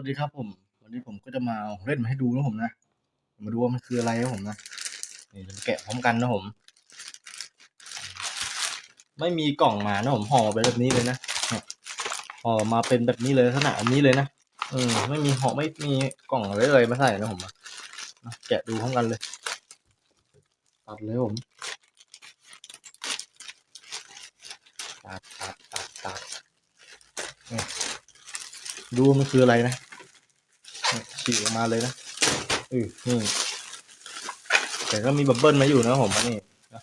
วัสดีครับผม วันนี้ผมก็จะมาเอาของเล่นมาให้ดูนะผมนะมาดูว่ามันคืออะไรนะผมนะนี่เราแกะพร้อมกันนะผม ไม่มีกล่องมานะผมห่อไปแบบนี้เลยนะเนี่ยห่อมาเป็นแบบนี้เลยลักษณะอันนี้เลยนะเออไม่มีห่อไม่มีกล่องอะไรเลยมาใส่นะผมนะนะแกะดูพร้อมกันเลย ตัดเลยผมตัดตัดตัดตัดเนี่ยดูว่ามันคืออะไรนะเนี่ย ฉีกออกมาเลยนะอือนี่แต่ก็มีบับเบิ้ลมาอยู่นะผมอันนี้นะ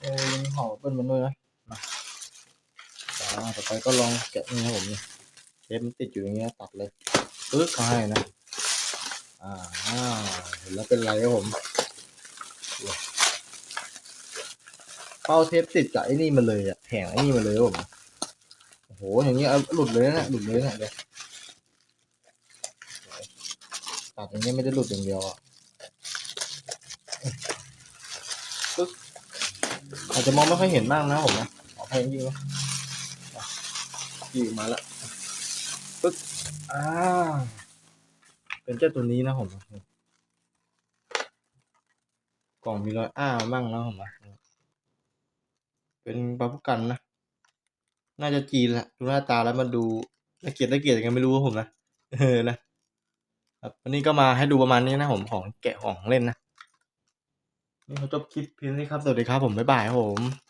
เออยังห่อบับเบิ้ลมันด้วยนะมาอ่าต่อไปก็ลองแกะนี่นะผมนี่เทปมันติดอยู่อย่างเงี้ยตัดเลยปึ๊กเขาให้นะอ่าอ่าเห็นแล้วเป็นไรครับผมเป้าเทปติดกับไอ้นี่มาเลยอะแผงไอ้นี่มาเลยครับผมโอ้โหอย่างนี้เอาหลุดเลยนะหลุดเลยนะเดี๋ยว ตัดอย่างนี้ไม่ได้หลุดอย่างเดียวอะปึ๊กอาจจะมองไม่ค่อยเห็นมากนะผมนะขออภัยจริงๆนะขี่มาแล้วปึ๊กอ่าเป็นเจ้าตัวนี้นะผมกล่องมีรอยอ้ามั่งนะผมนะเป็นปลาพุกันนะน่าจะจีนแหละดูหน้าตาแล้วมันดูละเกียดละเกียดยังไงไม่รู้ครับผมนะเออนะ ครับวันนี้ก็มาให้ดูประมาณนี้นะผมของแกะของเล่นนะนี่เขาจบคลิปเพียงนี้ครับ สวัสดีครับผม บ๊ายบายครับผมนะ